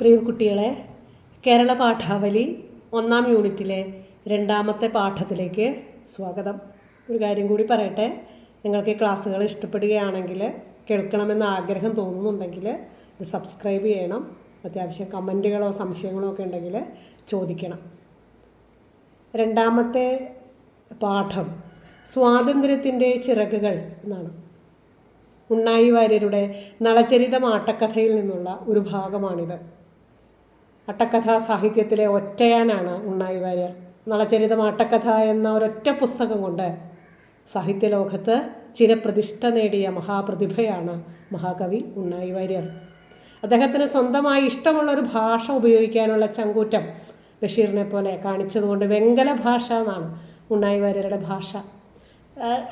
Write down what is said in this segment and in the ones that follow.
പ്രിയ കുട്ടികളെ കേരള പാഠാവലി ഒന്നാം യൂണിറ്റിലെ രണ്ടാമത്തെ പാഠത്തിലേക്ക് സ്വാഗതം. ഒരു കാര്യം കൂടി പറയട്ടെ നിങ്ങൾക്ക് ക്ലാസ്സുകൾ ഇഷ്ടപ്പെടുകയാണെങ്കിൽ കേൾക്കണമെന്ന് ആഗ്രഹം തോന്നുന്നുണ്ടെങ്കിൽ സബ്സ്ക്രൈബ് ചെയ്യണം. അത്യാവശ്യം കമന്റുകളോ സംശയങ്ങളോ ഒക്കെ ഉണ്ടെങ്കിൽ ചോദിക്കണം. രണ്ടാമത്തെ പാഠം സ്വാതന്ത്ര്യത്തിന്റെ ചിറകുകൾ എന്നാണ്. ഉണ്ണായി വാര്യരുടെ നളചരിതം ആട്ടക്കഥയിൽ നിന്നുള്ള ഒരു ഭാഗമാണിത്. അട്ടക്കഥാ സാഹിത്യത്തിലെ ഒറ്റയാനാണ് ഉണ്ണായി വാര്യർ. നളചരിതം അട്ടക്കഥ എന്ന ഒരൊറ്റ പുസ്തകം കൊണ്ട് സാഹിത്യലോകത്ത് ചിരപ്രതിഷ്ഠ നേടിയ മഹാപ്രതിഭയാണ് മഹാകവി ഉണ്ണായി വാര്യർ. അദ്ദേഹത്തിന് സ്വന്തമായി ഇഷ്ടമുള്ള ഒരു ഭാഷ ഉപയോഗിക്കാനുള്ള ചങ്കൂറ്റം ബഷീറിനെ പോലെ കാണിച്ചതുകൊണ്ട് വെങ്കല ഭാഷ എന്നാണ് ഉണ്ണായി വാര്യരുടെ ഭാഷ.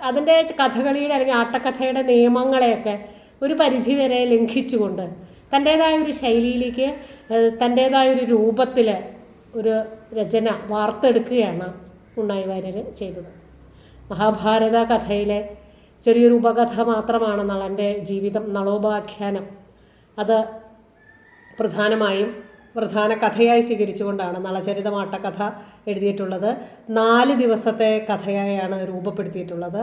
അതിന്റെ കഥകളിയുടെ അല്ലെങ്കിൽ ആട്ടക്കഥയുടെ നിയമങ്ങളെയൊക്കെ ഒരു പരിധിവരെ ലംഘിച്ചുകൊണ്ട് തന്റേതായ ഒരു ശൈലിയിലേക്ക് തന്റേതായ ഒരു രൂപത്തിൽ ഒരു രചന വാർത്തെടുക്കുകയാണ് ഉണ്ണായി വാര്യർ ചെയ്തത്. മഹാഭാരത കഥയിലെ ചെറിയൊരു ഉപകഥ മാത്രമാണ് നളന്റെ ജീവിതം നളോപാഖ്യാനം. അത് പ്രധാനമായും പ്രധാന കഥയായി സ്വീകരിച്ചുകൊണ്ടാണ് നളചരിതമാട്ട കഥ എഴുതിയിട്ടുള്ളത്. നാല് ദിവസത്തെ കഥയായാണ് രൂപപ്പെടുത്തിയിട്ടുള്ളത്.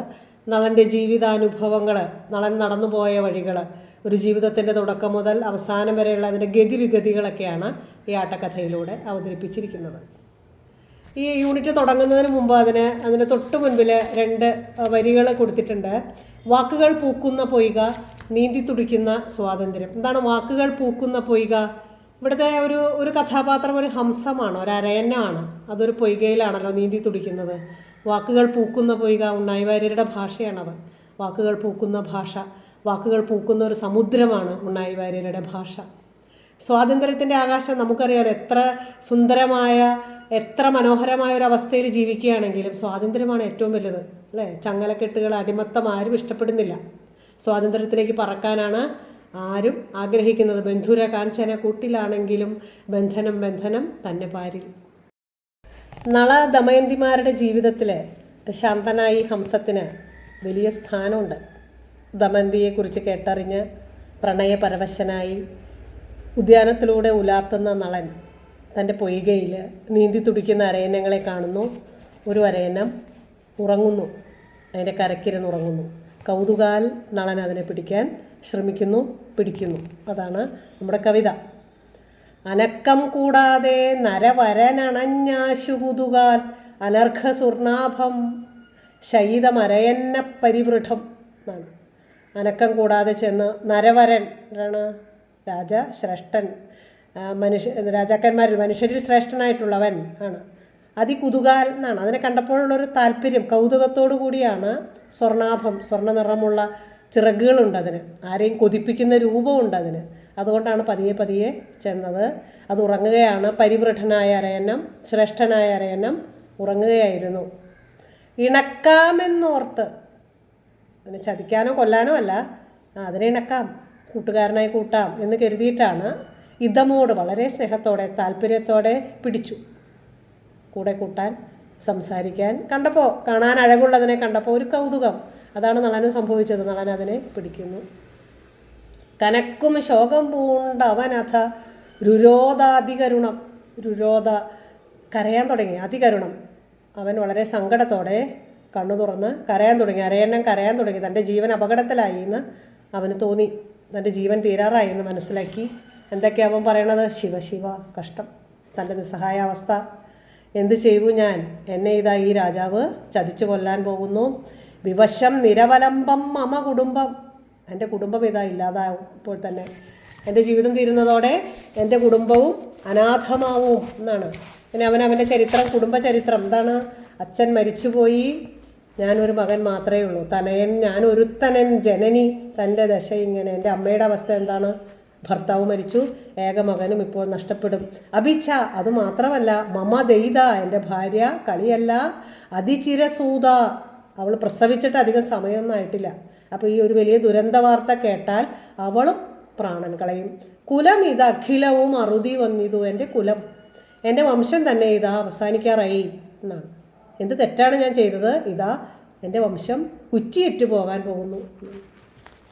നളന്റെ ജീവിതാനുഭവങ്ങൾ നളൻ നടന്നുപോയ വഴികൾ ഒരു ജീവിതത്തിന്റെ തുടക്കം മുതൽ അവസാനം വരെയുള്ള അതിന്റെ ഗതിവിഗതികളൊക്കെയാണ് ഈ ആട്ടക്കഥയിലൂടെ അവതരിപ്പിച്ചിരിക്കുന്നത്. ഈ യൂണിറ്റ് തുടങ്ങുന്നതിന് മുമ്പ് അതിന് അതിന് തൊട്ട് മുൻപിൽ രണ്ട് വരികൾ കൊടുത്തിട്ടുണ്ട്. വാക്കുകൾ പൂക്കുന്ന പൊയ്ക നീന്തി തുടിക്കുന്ന സ്വാതന്ത്ര്യം. എന്താണ് വാക്കുകൾ പൂക്കുന്ന പൊയ്ക? ഇവിടുത്തെ ഒരു ഒരു കഥാപാത്രം ഒരു ഹംസമാണ് ഒരു അരയന്നമാണ് അതൊരു പൊയ്കയിലാണല്ലോ നീന്തി തുടിക്കുന്നത്. വാക്കുകൾ പൂക്കുന്ന പൊയ്ക ഉണ്ണായി വാര്യരുടെ ഭാഷയാണത്. വാക്കുകൾ പൂക്കുന്ന ഭാഷ. വാക്കുകൾ പൂക്കുന്ന ഒരു സമുദ്രമാണ് ഉണ്ണായി വാര്യരുടെ ഭാഷ. സ്വാതന്ത്ര്യത്തിന്റെ ആകാശം നമുക്കറിയാം എത്ര സുന്ദരമായ എത്ര മനോഹരമായ ഒരു അവസ്ഥയിൽ ജീവിക്കുകയാണെങ്കിലും സ്വാതന്ത്ര്യമാണ് ഏറ്റവും വലുത് അല്ലേ? ചങ്ങലക്കെട്ടുകൾ അടിമത്തം ആരും ഇഷ്ടപ്പെടുന്നില്ല. സ്വാതന്ത്ര്യത്തിലേക്ക് പറക്കാനാണ് ആരും ആഗ്രഹിക്കുന്നത്. ബന്ധുര കാഞ്ചന കൂട്ടിലാണെങ്കിലും ബന്ധനം ബന്ധനം തന്നെ പാരിൽ. നള ദമയന്തിമാരുടെ ജീവിതത്തിലെ ശാന്തനായി ഹംസത്തിന് വലിയ സ്ഥാനമുണ്ട്. ദമയന്തിയെക്കുറിച്ച് കേട്ടറിഞ്ഞ് പ്രണയപരവശനായി ഉദ്യാനത്തിലൂടെ ഉലാത്തുന്ന നളൻ തന്റെ പൊയ്കയിൽ നീന്തി തുടിക്കുന്ന അരയന്നങ്ങളെ കാണുന്നു. ഒരു അരയന്നം ഉറങ്ങുന്നു. അതിന്റെ കരക്കിരുന്ന് ഉറങ്ങുന്നു. കൗതുകാൽ നളൻ അതിനെ പിടിക്കാൻ ശ്രമിക്കുന്നു പിടിക്കുന്നു. അതാണ് നമ്മുടെ കവിത. അനക്കം കൂടാതെ നരവരനണഞ്ഞാശുകുതുകാൽ അനർഘ സുർണാഭം ശൈതമരയന്ന പരിവൃഢം എന്നാണ്. അനക്കം കൂടാതെ ചെന്ന് നരവരൻ ആണ് രാജ ശ്രേഷ്ഠൻ മനുഷ്യ രാജാക്കന്മാരിൽ മനുഷ്യരിൽ ശ്രേഷ്ഠനായിട്ടുള്ളവൻ ആണ്. അതികുതുകാൽ എന്നാണ്. അതിനെ കണ്ടപ്പോഴുള്ളൊരു താല്പര്യം കൗതുകത്തോടു കൂടിയാണ് സ്വർണാഭം സ്വർണ നിറമുള്ള ചിറകുകളുണ്ട് അതിന്. ആരെയും കൊതിപ്പിക്കുന്ന രൂപമുണ്ട് അതിന്. അതുകൊണ്ടാണ് പതിയെ പതിയെ ചെന്നത്. അത് ഉറങ്ങുകയാണ്. പരിവൃഢനായ അരയന്നം ശ്രേഷ്ഠനായ അരയന്നം ഉറങ്ങുകയായിരുന്നു. ഇണക്കാമെന്നോർത്ത് അതിനെ ചതിക്കാനോ കൊല്ലാനോ അല്ല. അതിനെ ഇണക്കാം. കൂട്ടുകാരനായി കൂട്ടാം എന്ന് കരുതിയിട്ടാണ് ഇതമോട് വളരെ സ്നേഹത്തോടെ താല്പര്യത്തോടെ പിടിച്ചു. കൂടെ കൂട്ടാൻ സംസാരിക്കാൻ. കണ്ടപ്പോൾ കാണാൻ അഴകുള്ളതിനെ കണ്ടപ്പോൾ ഒരു കൗതുകം. അതാണ് നളന് സംഭവിച്ചത്. നളൻ അതിനെ പിടിക്കുന്നു. കനക്കും ശോകം പൂണ്ട അവനഥ രുരോധാതികരുണം രുരോധ കരയാൻ തുടങ്ങി. അതികരുണം. അവൻ വളരെ സങ്കടത്തോടെ കണ്ണു തുറന്ന് കരയാൻ തുടങ്ങി. അരയണ്ണം കരയാൻ തുടങ്ങി. തന്റെ ജീവൻ അപകടത്തിലായി എന്ന് അവന് തോന്നി. തന്റെ ജീവൻ തീരാറായി എന്ന് മനസ്സിലാക്കി. എന്തൊക്കെയാണ് അവൻ പറയണത്? ശിവ ശിവ കഷ്ടം. തന്റെ നിസ്സഹായാവസ്ഥ. എന്ത് ചെയ്യൂ ഞാൻ? എന്നെ ഇതാ ഈ രാജാവ് ചതിച്ചു കൊല്ലാൻ പോകുന്നു. വിവശം നിരവലംബം മമ കുടുംബം എന്റെ കുടുംബം ഇതാ ഇല്ലാതാവും ഇപ്പോൾ തന്നെ. എന്റെ ജീവിതം തീരുന്നതോടെ എന്റെ കുടുംബവും അനാഥമാവും എന്നാണ്. പിന്നെ അവൻ അവന്റെ ചരിത്രം കുടുംബ ചരിത്രം എന്താണ്? അച്ഛൻ മരിച്ചുപോയി. ഞാനൊരു മകൻ മാത്രമേ ഉള്ളൂ. തനയൻ ഞാൻ ഒരുത്തനൻ ജനനി തന്റെ ദശ ഇങ്ങനെ. എന്റെ അമ്മയുടെ അവസ്ഥ എന്താണ്? ഭർത്താവ് മരിച്ചു. ഏക മകനും ഇപ്പോൾ നഷ്ടപ്പെടും. അഭിച്ഛ അത് മാത്രമല്ല മമ ദൈത എന്റെ ഭാര്യ കളിയല്ല അതിചിരസൂത. അവൾ പ്രസവിച്ചിട്ട് അധികം സമയമൊന്നും ആയിട്ടില്ല. അപ്പോൾ ഈ ഒരു വലിയ ദുരന്ത വാർത്ത കേട്ടാൽ അവളും പ്രാണൻ കളയും. കുലം ഇത് അഖിലവും അറുതി വന്നിതു എന്റെ കുലം. എന്റെ വംശം തന്നെ ഇതാ അവസാനിക്കാറായി എന്നാണ്. എന്ത് തെറ്റാണ് ഞാൻ ചെയ്തത്? ഇതാ എന്റെ വംശം കുറ്റിയിട്ട് പോകാൻ പോകുന്നു.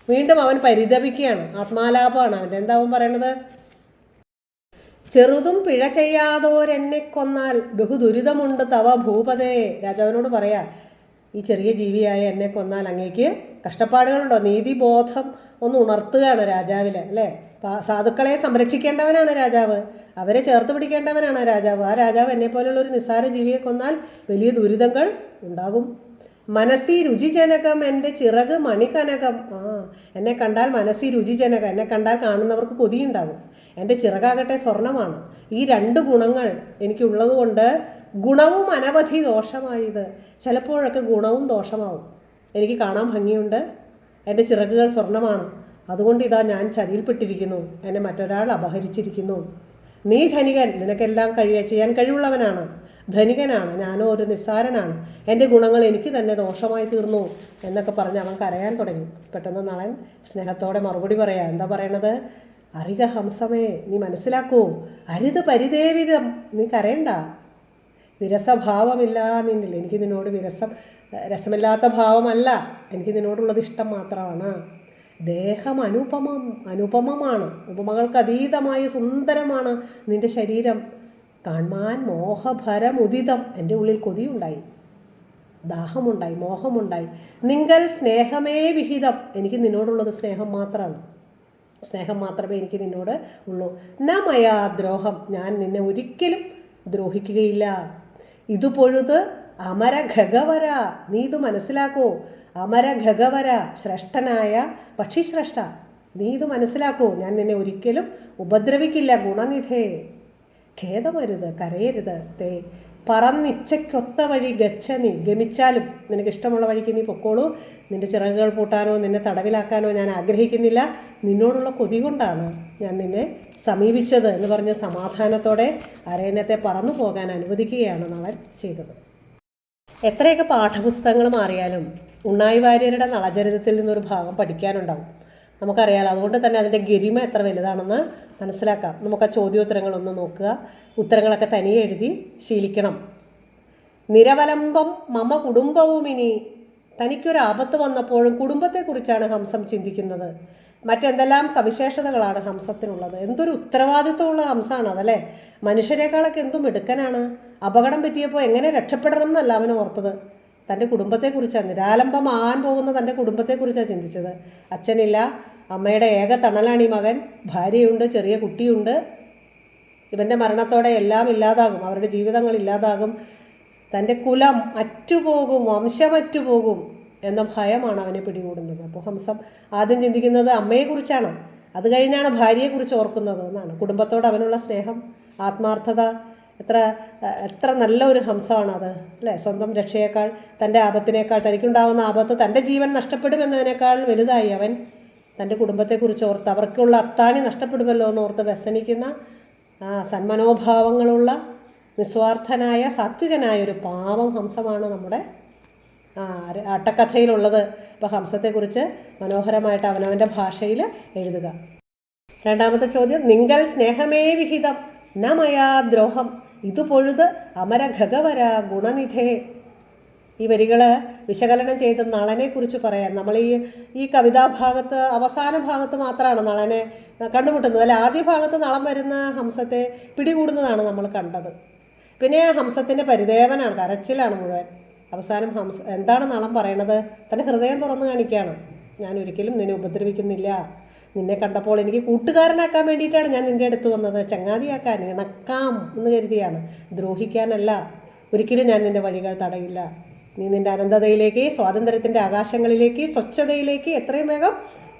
വീണ്ടും അവൻ പരിതപിക്കുകയാണ്. ആത്മാലാപമാണ്. അവന്റെ എന്താ അവൻ പറയണത്? ചെറുതും പിഴ ചെയ്യാതോരെന്നെ കൊന്നാൽ ബഹുദുരിതമുണ്ട് തവ ഭൂപതേ. രാജാവിനോട് പറയാ ഈ ചെറിയ ജീവിയായ എന്നെ കൊന്നാൽ അങ്ങേക്ക് കഷ്ടപ്പാടുകളുണ്ടോ? നീതിബോധം ഒന്ന് ഉണർത്തുകയാണ് രാജാവിലെ. അല്ലേ? സാധുക്കളെ സംരക്ഷിക്കേണ്ടവനാണ് രാജാവ്. അവരെ ചേർത്ത് പിടിക്കേണ്ടവനാണ് രാജാവ്. ആ രാജാവ് എന്നെ പോലുള്ള ഒരു നിസ്സാര ജീവിയെ കൊന്നാൽ വലിയ ദുരിതങ്ങൾ ഉണ്ടാകും. മനസ്സി രുചിജനകം എന്റെ ചിറക് മണിക്കനകം ആ എന്നെ കണ്ടാൽ മനസ്സി രുചിജനകം എന്നെ കണ്ടാൽ കാണുന്നവർക്ക് കൊതിയുണ്ടാകും. എന്റെ ചിറകാകട്ടെ സ്വർണമാണ്. ഈ രണ്ട് ഗുണങ്ങൾ എനിക്കുള്ളതുകൊണ്ട് ഗുണവും അനവധി ദോഷമായത് ചിലപ്പോഴൊക്കെ ഗുണവും ദോഷമാവും. എനിക്ക് കാണാൻ ഭംഗിയുണ്ട്. എന്റെ ചിറകുകൾ സ്വർണമാണ്. അതുകൊണ്ട് ഇതാ ഞാൻ ചതിയിൽപ്പെട്ടിരിക്കുന്നു. എന്നെ മറ്റൊരാൾ അപഹരിച്ചിരിക്കുന്നു. നീ ധനികൻ നിനക്കെല്ലാം കഴിയ ചെയ്യാൻ കഴിവുള്ളവനാണ്. ധനികനാണ് ഞാനോ ഒരു നിസ്സാരനാണ്. എന്റെ ഗുണങ്ങൾ എനിക്ക് തന്നെ ദോഷമായി തീർന്നു എന്നൊക്കെ പറഞ്ഞ് അവൻ കരയാൻ തുടങ്ങി. പെട്ടെന്ന് നളൻ സ്നേഹത്തോടെ മറുപടി പറയാം എന്താ പറയണത്? അറിക ഹംസമേ നീ മനസ്സിലാക്കൂ അരുത് പരിദേവിതം നീ കരയണ്ട. വിരസഭാവമില്ല നിന്നിൽ എനിക്ക് നിന്നോട് വിരസം രസമില്ലാത്ത ഭാവമല്ല എനിക്ക് നിന്നോടുള്ളത് ഇഷ്ടം മാത്രമാണ്. ദേഹം അനുപമം അനുപമമാണ്. ഉപമകൾക്ക് അതീതമായി സുന്ദരമാണ്. നിന്റെ ശരീരം കാൺമാൻ മോഹഭരമുദിതം. എന്റെ ഉള്ളിൽ കൊതിയുണ്ടായി. ദാഹമുണ്ടായി മോഹമുണ്ടായി. നിങ്കൽ സ്നേഹമേ വിഹിതം. എനിക്ക് നിന്നോടുള്ളത് സ്നേഹം മാത്രമാണ്. സ്നേഹം മാത്രമേ എനിക്ക് നിന്നോട് ഉള്ളൂ. ന മയാ ദ്രോഹം. ഞാൻ നിന്നെ ഒരിക്കലും ദ്രോഹിക്കുകയില്ല. ഇതുപൊഴുത് അമര ഖഗവര നീ ഇത് മനസ്സിലാക്കൂ. അമര ഖഗവര ശ്രേഷ്ഠനായ പക്ഷിശ്രേഷ്ഠ. നീ ഇത് മനസ്സിലാക്കൂ. ഞാൻ നിന്നെ ഒരിക്കലും ഉപദ്രവിക്കില്ല ഗുണനിധേ. ഖേദമരുത് കരയരുത്. തേ പറന്നിച്ചയ്ക്കൊത്ത വഴി ഗച്ഛ നീ. ഗമിച്ചാലും നിനക്ക് ഇഷ്ടമുള്ള വഴിക്ക് നീ പൊക്കോളൂ. നിന്റെ ചിറകുകൾ പൂട്ടാനോ നിന്നെ തടവിലാക്കാനോ ഞാൻ ആഗ്രഹിക്കുന്നില്ല. നിന്നോടുള്ള കൊതി കൊണ്ടാണ് ഞാൻ നിന്നെ സമീപിച്ചത് എന്ന് പറഞ്ഞ സമാധാനത്തോടെ അരയന്നത്തെ പറന്നു പോകാൻ അനുവദിക്കുകയാണ് നളൻ ചെയ്തത്. എത്രയൊക്കെ പാഠപുസ്തകങ്ങൾ മാറിയാലും ഉണ്ണായി വാര്യരുടെ നളചരിതത്തിൽ നിന്നൊരു ഭാഗം പഠിക്കാനുണ്ടാവും. നമുക്കറിയാലോ അതുകൊണ്ട് തന്നെ അതിന്റെ ഗരിമ എത്ര വലുതാണെന്ന് മനസ്സിലാക്കാം. നമുക്ക് ആ ചോദ്യോത്തരങ്ങളൊന്ന് നോക്കുക. ഉത്തരങ്ങളൊക്കെ തനിയെ എഴുതി ശീലിക്കണം. നിരവലംബം മമ കുടുംബവും ഇനി തനിക്കൊരു ആപത്ത് വന്നപ്പോഴും കുടുംബത്തെക്കുറിച്ചാണ് ഹംസം ചിന്തിക്കുന്നത്. മറ്റെന്തെല്ലാം സവിശേഷതകളാണ് ഹംസത്തിനുള്ളത്? എന്തൊരു ഉത്തരവാദിത്വമുള്ള ഹംസമാണ് അതല്ലേ? മനുഷ്യരെക്കാളൊക്കെ എന്തും മിടുക്കനാണ്. അപകടം പറ്റിയപ്പോൾ എങ്ങനെ രക്ഷപ്പെടണം എന്നല്ല അവൻ ഓർത്തത് തന്റെ കുടുംബത്തെക്കുറിച്ചാണ്. നിരാലംബമാകാൻ പോകുന്ന തന്റെ കുടുംബത്തെക്കുറിച്ചാണ് ചിന്തിച്ചത്. അച്ഛനില്ല അമ്മയുടെ ഏക തണലാണ് ഈ മകൻ. ഭാര്യയുണ്ട് ചെറിയ കുട്ടിയുണ്ട്. ഇവന്റെ മരണത്തോടെ എല്ലാം ഇല്ലാതാകും. അവരുടെ ജീവിതങ്ങൾ ഇല്ലാതാകും. തന്റെ കുലം അറ്റുപോകും വംശമറ്റുപോകും എന്ന ഭയമാണ് അവനെ പിടികൂടുന്നത്. അപ്പോൾ ഹംസം ആദ്യം ചിന്തിക്കുന്നത് അമ്മയെക്കുറിച്ചാണ്. അത് കഴിഞ്ഞാണ് ഭാര്യയെക്കുറിച്ച് ഓർക്കുന്നത് എന്നാണ്. കുടുംബത്തോട് അവനുള്ള സ്നേഹം ആത്മാർത്ഥത എത്ര എത്ര നല്ല ഒരു ഹംസമാണത് അല്ലേ? സ്വന്തം രക്ഷയേക്കാൾ തന്റെ ആപത്തിനേക്കാൾ തനിക്കുണ്ടാകുന്ന ആപത്ത് തന്റെ ജീവൻ നഷ്ടപ്പെടുമെന്നതിനേക്കാൾ വലുതായി അവൻ തന്റെ കുടുംബത്തെക്കുറിച്ച് ഓർത്ത് അവർക്കുള്ള അത്താണി നഷ്ടപ്പെടുമല്ലോ എന്ന് ഓർത്ത് വ്യസനിക്കുന്ന ആ സന്മനോഭാവങ്ങളുള്ള നിസ്വാർത്ഥനായ സാത്വികനായ ഒരു പാവം ഹംസമാണ് നമ്മുടെ ആ അട്ടക്കഥയിലുള്ളത്. അപ്പോൾ ഹംസത്തെക്കുറിച്ച് മനോഹരമായിട്ട് അവനവന്റെ ഭാഷയിൽ എഴുതുക. രണ്ടാമത്തെ ചോദ്യം നിങ്കൽ സ്നേഹമേ വിഹിതം നമയാ മയാ ദ്രോഹം. ഇതു പൊഴുത് അമര ഖഗവര ഗുണനിധേ. ഈ വരികൾ വിശകലനം ചെയ്ത് നളനെക്കുറിച്ച് പറയാം നമ്മൾ ഈ ഈ കവിതാഭാഗത്ത് അവസാന ഭാഗത്ത് മാത്രമാണ് നളനെ കണ്ടുമുട്ടുന്നത്. അല്ല ആദ്യ ഭാഗത്ത് നളം വരുന്ന ഹംസത്തെ പിടികൂടുന്നതാണ് നമ്മൾ കണ്ടത്. പിന്നെ ഹംസത്തിന്റെ പരിദേവനാണ് കരച്ചിലാണ് മുഴുവൻ. അവസാനം ഹംസ എന്താണ് നളം പറയണത്? തന്റെ ഹൃദയം തുറന്നു കാണിക്കുകയാണ്. ഞാൻ ഒരിക്കലും നിന്നെ ഉപദ്രവിക്കുന്നില്ല. നിന്നെ കണ്ടപ്പോൾ എനിക്ക് കൂട്ടുകാരനാക്കാൻ വേണ്ടിയിട്ടാണ് ഞാൻ നിന്റെ അടുത്ത് വന്നത്. ചങ്ങാതിയാക്കാൻ ഇണക്കാം എന്ന് കരുതിയാണ്. ദ്രോഹിക്കാനല്ല. ഒരിക്കലും ഞാൻ നിന്റെ വഴികൾ തടയില്ല. നീ നിന്റെ അനന്തതയിലേക്ക് സ്വാതന്ത്ര്യത്തിന്റെ ആകാശങ്ങളിലേക്ക് സ്വച്ഛതയിലേക്ക് എത്രയും വേഗം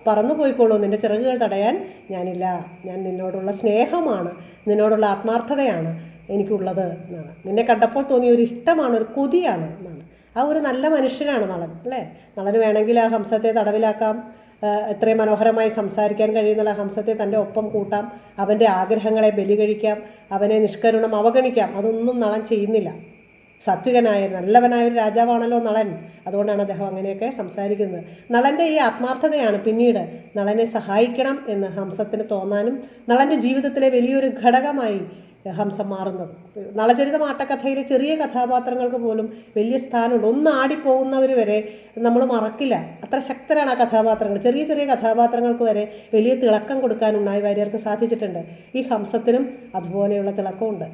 പറന്നു പോയിക്കോളൂ. നിന്റെ ചിറകുകൾ തടയാൻ ഞാനില്ല. ഞാൻ നിന്നോടുള്ള സ്നേഹമാണ്. നിന്നോടുള്ള ആത്മാർത്ഥതയാണ് എനിക്കുള്ളത് എന്നാണ്. നിന്നെ കണ്ടപ്പോൾ തോന്നിയ ഒരു ഇഷ്ടമാണ് ഒരു കൊതിയാണ് എന്നാണ്. ആ ഒരു നല്ല മനുഷ്യനാണ് നളൻ അല്ലേ? നളന് വേണമെങ്കിൽ ആ ഹംസത്തെ തടവിലാക്കാം. എത്രയും മനോഹരമായി സംസാരിക്കാൻ കഴിയുന്ന ഹംസത്തെ തന്റെ ഒപ്പം കൂട്ടാം. അവന്റെ ആഗ്രഹങ്ങളെ ബലി കഴിക്കാം അവനെ നിഷ്കരുണം അവഗണിക്കാം. അതൊന്നും നളൻ ചെയ്യുന്നില്ല. സത്വികനായ നല്ലവനായ ഒരു രാജാവാണല്ലോ നളൻ. അതുകൊണ്ടാണ് അദ്ദേഹം അങ്ങനെയൊക്കെ സംസാരിക്കുന്നത്. നളന്റെ ഈ ആത്മാർത്ഥതയാണ് പിന്നീട് നളനെ സഹായിക്കണം എന്ന് ഹംസത്തിന് തോന്നാനും നളന്റെ ജീവിതത്തിലെ വലിയൊരു ഘടകമായി ഹംസം മാറുന്നത്. നളചരിത ആട്ടക്കഥയിലെ ചെറിയ കഥാപാത്രങ്ങൾക്ക് പോലും വലിയ സ്ഥാനമുണ്ട്. ഒന്ന് ആടിപ്പോകുന്നവർ വരെ നമ്മൾ മറക്കില്ല. അത്ര ശക്തരാണ് ആ കഥാപാത്രങ്ങൾ. ചെറിയ ചെറിയ കഥാപാത്രങ്ങൾക്ക് വരെ വലിയ തിളക്കം കൊടുക്കാൻ വാര്യർക്ക് സാധിച്ചിട്ടുണ്ട്. ഈ ഹംസത്തിനും അതുപോലെയുള്ള തിളക്കമുണ്ട്.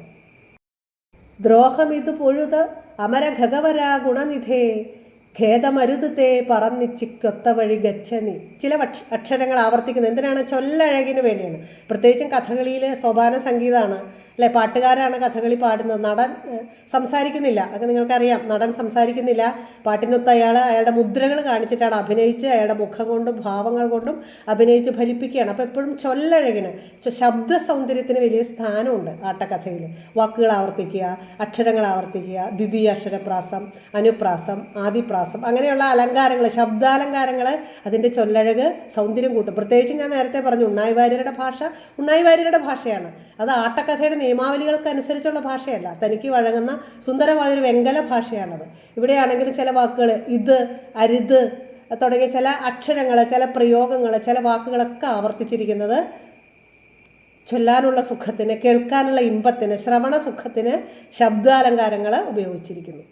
ദ്രോഹം ഇത് പൊഴുത് അമര ഖഗവരാ ഗുണനിധേ ഖേദമരുതത്തെ പറന്നിച്ചിക്കൊത്ത വഴി ഗച്ഛനി ചില അക്ഷരങ്ങൾ ആവർത്തിക്കുന്നത് എന്തിനാണ്? ചൊല്ലഴകിന് വേണ്ടിയാണ്. പ്രത്യേകിച്ചും കഥകളിയിലെ സോപാന സംഗീതമാണ് അല്ലെ? പാട്ടുകാരാണ് കഥകളി പാടുന്നത്. നടൻ സംസാരിക്കുന്നില്ല. അത് നിങ്ങൾക്കറിയാം. നടൻ സംസാരിക്കുന്നില്ല. പാട്ടിനൊത്ത് അയാൾ അയാളുടെ മുദ്രകൾ കാണിച്ചിട്ടാണ് അഭിനയിച്ച് അയാളുടെ മുഖം കൊണ്ടും ഭാവങ്ങൾ കൊണ്ടും അഭിനയിച്ച് ഫലിപ്പിക്കുകയാണ്. അപ്പോൾ എപ്പോഴും ചൊല്ലഴകിന് ശബ്ദ സൗന്ദര്യത്തിന് വലിയ സ്ഥാനമുണ്ട് ആട്ടക്കഥയിൽ. വാക്കുകൾ ആവർത്തിക്കുക അക്ഷരങ്ങൾ ആവർത്തിക്കുക ദ്വിതീയ അക്ഷരപ്രാസം അനുപ്രാസം ആദിപ്രാസം അങ്ങനെയുള്ള അലങ്കാരങ്ങൾ ശബ്ദാലങ്കാരങ്ങൾ അതിന്റെ ചൊല്ലഴക് സൗന്ദര്യം കൂട്ടും. പ്രത്യേകിച്ച് ഞാൻ നേരത്തെ പറഞ്ഞു ഉണ്ണായി വാര്യരുടെ ഭാഷ ഉണ്ണായി വാര്യരുടെ ഭാഷയാണ്. അത് ആട്ടക്കഥയുടെ നിയമാവലികൾക്ക് അനുസരിച്ചുള്ള ഭാഷയല്ല. തനിക്ക് വഴങ്ങുന്ന സുന്ദരമായൊരു വെങ്കല ഭാഷയാണത്. ഇവിടെയാണെങ്കിൽ ചില വാക്കുകൾ ഇത് അരുത് തുടങ്ങിയ ചില അക്ഷരങ്ങൾ ചില പ്രയോഗങ്ങൾ ചില വാക്കുകളൊക്കെ ആവർത്തിച്ചിരിക്കുന്നത് ചൊല്ലാനുള്ള സുഖത്തിന് കേൾക്കാനുള്ള ഇമ്പത്തിന് ശ്രവണ സുഖത്തിന് ശബ്ദാലങ്കാരങ്ങൾ ഉപയോഗിച്ചിരിക്കുന്നു.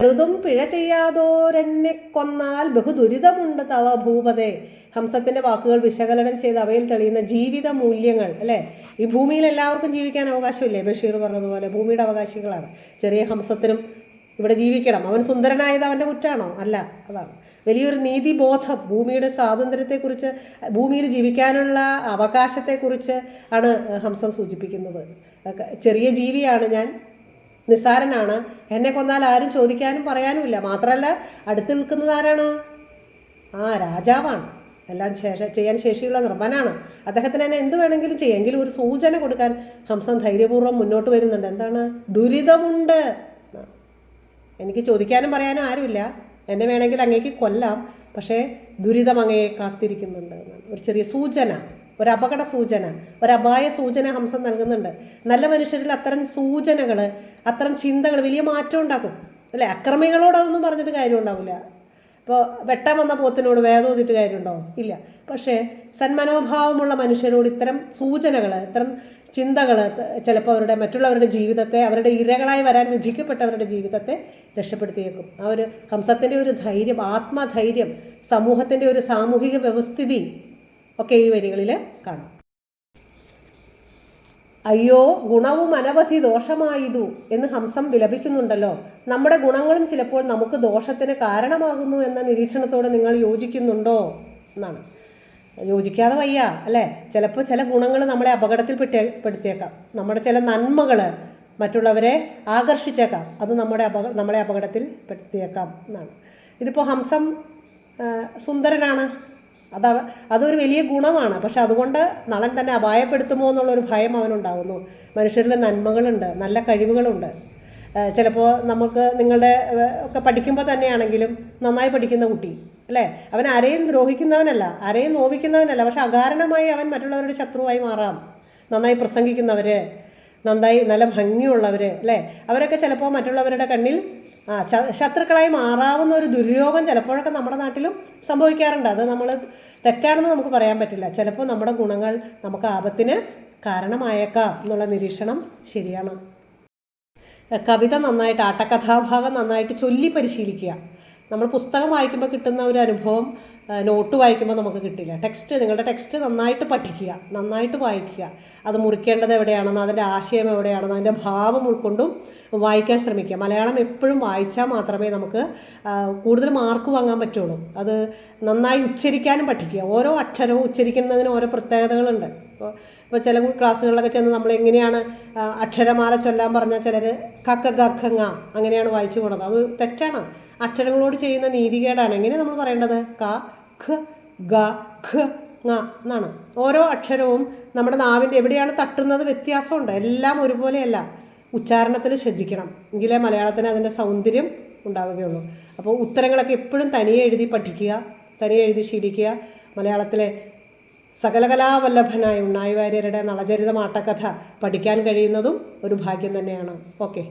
ചെറുതും പിഴ ചെയ്യാതോരെന്നെ കൊന്നാൽ ബഹുദുരിതമുണ്ട് തവ ഭൂപതേ ഹംസത്തിന്റെ വാക്കുകൾ വിശകലനം ചെയ്ത് അവയിൽ തെളിയുന്ന ജീവിത മൂല്യങ്ങൾ അല്ലേ? ഈ ഭൂമിയിൽ എല്ലാവർക്കും ജീവിക്കാൻ അവകാശമില്ലേ? ബഷീർ പറഞ്ഞതുപോലെ ഭൂമിയുടെ അവകാശികളാണ്. ചെറിയ ഹംസത്തിനും ഇവിടെ ജീവിക്കണം. അവൻ സുന്ദരനായത് അവന്റെ കുറ്റാണോ? അല്ല അതാണ്. വലിയൊരു നീതി ബോധം ഭൂമിയുടെ സ്വാതന്ത്ര്യത്തെക്കുറിച്ച് ഭൂമിയിൽ ജീവിക്കാനുള്ള അവകാശത്തെക്കുറിച്ച് ആണ് ഹംസം സൂചിപ്പിക്കുന്നത്. ചെറിയ ജീവിയാണ് ഞാൻ. നിസ്സാരനാണ്. എന്നെ കൊന്നാൽ ആരും ചോദിക്കാനും പറയാനുമില്ല. മാത്രമല്ല അടുത്ത് നിൽക്കുന്നത് ആരാണ്? ആ രാജാവാണ്. എല്ലാം ചെയ്യാൻ ശേഷിയുള്ള നിർമ്മനാണ്. അദ്ദേഹത്തിന് തന്നെ എന്ത് വേണമെങ്കിലും ചെയ്യാം. എങ്കിലും ഒരു സൂചന കൊടുക്കാൻ ഹംസൻ ധൈര്യപൂർവം മുന്നോട്ട് വരുന്നുണ്ട്. എന്താണ്? ദുരിതമുണ്ട്. എനിക്ക് ചോദിക്കാനും പറയാനും ആരുമില്ല. എന്നെ വേണമെങ്കിൽ അങ്ങേക്ക് കൊല്ലാം. പക്ഷേ ദുരിതം അങ്ങയെ കാത്തിരിക്കുന്നുണ്ട് ഒരു ചെറിയ സൂചന ഒരു അപകട സൂചന ഒരു അപായ സൂചന ഹംസം നൽകുന്നുണ്ട്. നല്ല മനുഷ്യരിൽ അത്തരം സൂചനകൾ അത്തരം ചിന്തകൾ വലിയ മാറ്റം ഉണ്ടാക്കും. അല്ലേ? അക്രമികളോട് അതൊന്നും പറഞ്ഞിട്ട് കാര്യം ഉണ്ടാവില്ല ഇപ്പോൾ വെട്ടാൻ വന്ന പോത്തിനോട് വേദോതിട്ട് കാര്യമുണ്ടോ? ഇല്ല. പക്ഷേ സന്മനോഭാവമുള്ള മനുഷ്യരോട് ഇത്തരം സൂചനകൾ ഇത്തരം ചിന്തകൾ ചിലപ്പോൾ അവരുടെ മറ്റുള്ളവരുടെ ജീവിതത്തെ അവരുടെ ഇരകളായി വരാൻ വിധിക്കപ്പെട്ടവരുടെ ജീവിതത്തെ രക്ഷപ്പെടുത്തിയേക്കും. ആ ഒരു ഹംസത്തിന്റെ ഒരു ധൈര്യം ആത്മധൈര്യം സമൂഹത്തിന്റെ ഒരു സാമൂഹിക വ്യവസ്ഥിതി ഒക്കെ ഈ വരികളിൽ കാണാം. അയ്യോ ഗുണവും അനവധി ദോഷമായിതു എന്ന് ഹംസം വിലപിക്കുന്നുണ്ടല്ലോ. നമ്മുടെ ഗുണങ്ങളും ചിലപ്പോൾ നമുക്ക് ദോഷത്തിന് കാരണമാകുന്നു എന്ന നിരീക്ഷണത്തോടെ നിങ്ങൾ യോജിക്കുന്നുണ്ടോ എന്നാണ്. യോജിക്കാതെ വയ്യ അല്ലേ? ചിലപ്പോൾ ചില ഗുണങ്ങൾ നമ്മളെ അപകടത്തിൽ പെട്ടേ പെടുത്തിയേക്കാം. നമ്മുടെ ചില നന്മകൾ മറ്റുള്ളവരെ ആകർഷിച്ചേക്കാം. അത് നമ്മുടെ അപക നമ്മളെ അപകടത്തിൽ പെടുത്തിയേക്കാം എന്നാണ്. ഇതിപ്പോൾ ഹംസം സുന്ദരനാണ്. അത് അതൊരു വലിയ ഗുണമാണ്. പക്ഷെ അതുകൊണ്ട് നളൻ തന്നെ അപായപ്പെടുത്തുമോ എന്നുള്ളൊരു ഭയം അവനുണ്ടാകുന്നു മനുഷ്യരിൽ നന്മകളുണ്ട് നല്ല കഴിവുകളുണ്ട്. ചിലപ്പോൾ നമുക്ക് നിങ്ങളുടെ ഒക്കെ പഠിക്കുമ്പോൾ തന്നെയാണെങ്കിലും നന്നായി പഠിക്കുന്ന കുട്ടി അല്ലേ? അവൻ ആരെയും ദ്രോഹിക്കുന്നവനല്ല ആരെയും നോവിക്കുന്നവനല്ല. പക്ഷെ അകാരണമായി അവൻ മറ്റുള്ളവരുടെ ശത്രുവായി മാറാം. നന്നായി പ്രസംഗിക്കുന്നവർ നന്നായി നല്ല ഭംഗിയുള്ളവർ അല്ലേ? അവരൊക്കെ ചിലപ്പോൾ മറ്റുള്ളവരുടെ കണ്ണിൽ ആ ശത്രുക്കളായി മാറാവുന്ന ഒരു ദുര്യോഗം ചിലപ്പോഴൊക്കെ നമ്മുടെ നാട്ടിലും സംഭവിക്കാറുണ്ട്. അത് നമ്മൾ തെറ്റാണെന്ന് നമുക്ക് പറയാൻ പറ്റില്ല. ചിലപ്പോൾ നമ്മുടെ ഗുണങ്ങൾ നമുക്ക് ആപത്തിന് കാരണമായേക്കാം എന്നുള്ള നിരീക്ഷണം ശരിയാണ്. കവിത നന്നായിട്ട് ആട്ടക്കഥാഭാഗം നന്നായിട്ട് ചൊല്ലി പരിശീലിക്കുക. നമ്മൾ പുസ്തകം വായിക്കുമ്പോൾ കിട്ടുന്ന ഒരു അനുഭവം നോട്ട് വായിക്കുമ്പോൾ നമുക്ക് കിട്ടില്ല. ടെക്സ്റ്റ് നിങ്ങളുടെ ടെക്സ്റ്റ് നന്നായിട്ട് പഠിക്കുക നന്നായിട്ട് വായിക്കുക. അത് മുറിക്കേണ്ടത് എവിടെയാണെന്ന് അതിന്റെ ആശയം എവിടെയാണെന്ന് അതിന്റെ ഭാവം ഉൾക്കൊണ്ടും വായിക്കാൻ ശ്രമിക്കുക. മലയാളം എപ്പോഴും വായിച്ചാൽ മാത്രമേ നമുക്ക് കൂടുതൽ മാർക്ക് വാങ്ങാൻ പറ്റുള്ളൂ. അത് നന്നായി ഉച്ചരിക്കാനും പഠിക്കുക. ഓരോ അക്ഷരവും ഉച്ചരിക്കുന്നതിന് ഓരോ പ്രത്യേകതകളുണ്ട്. ഇപ്പോൾ ഇപ്പോൾ ചില ക്ലാസ്സുകളിലൊക്കെ ചെന്ന് നമ്മൾ എങ്ങനെയാണ് അക്ഷരമാല ചൊല്ലാൻ പറഞ്ഞാൽ ചിലർ കക്ക കക്കങ്ങ അങ്ങനെയാണ് വായിച്ചു പോണത്. അത് തെറ്റാണ്. അക്ഷരങ്ങളോട് ചെയ്യുന്ന നീതികേടാണ് എങ്ങനെ നമ്മൾ പറയേണ്ടത്? ക ഖ ഗ ഖ ങ എന്നാണ്. ഓരോ അക്ഷരവും നമ്മുടെ നാവിന്റെ എവിടെയാണ് തട്ടുന്നത് വ്യത്യാസമുണ്ട്. എല്ലാം ഒരുപോലെയല്ല. ഉച്ചാരണത്തിൽ ശ്രദ്ധിക്കണം. എങ്കിലേ മലയാളത്തിന് അതിന്റെ സൗന്ദര്യം ഉണ്ടാവുകയുള്ളൂ. അപ്പോൾ ഉത്തരങ്ങളൊക്കെ എപ്പോഴും തനിയെ എഴുതി പഠിക്കുക തനിയെ എഴുതി ശീലിക്കുക. മലയാളത്തിലെ സകലകലാവല്ലഭനായ ഉണ്ണായി വാര്യരുടെ നളചരിതമാട്ടക്കഥ പഠിക്കാൻ കഴിയുന്നതും ഒരു ഭാഗ്യം തന്നെയാണ്. ഓക്കെ.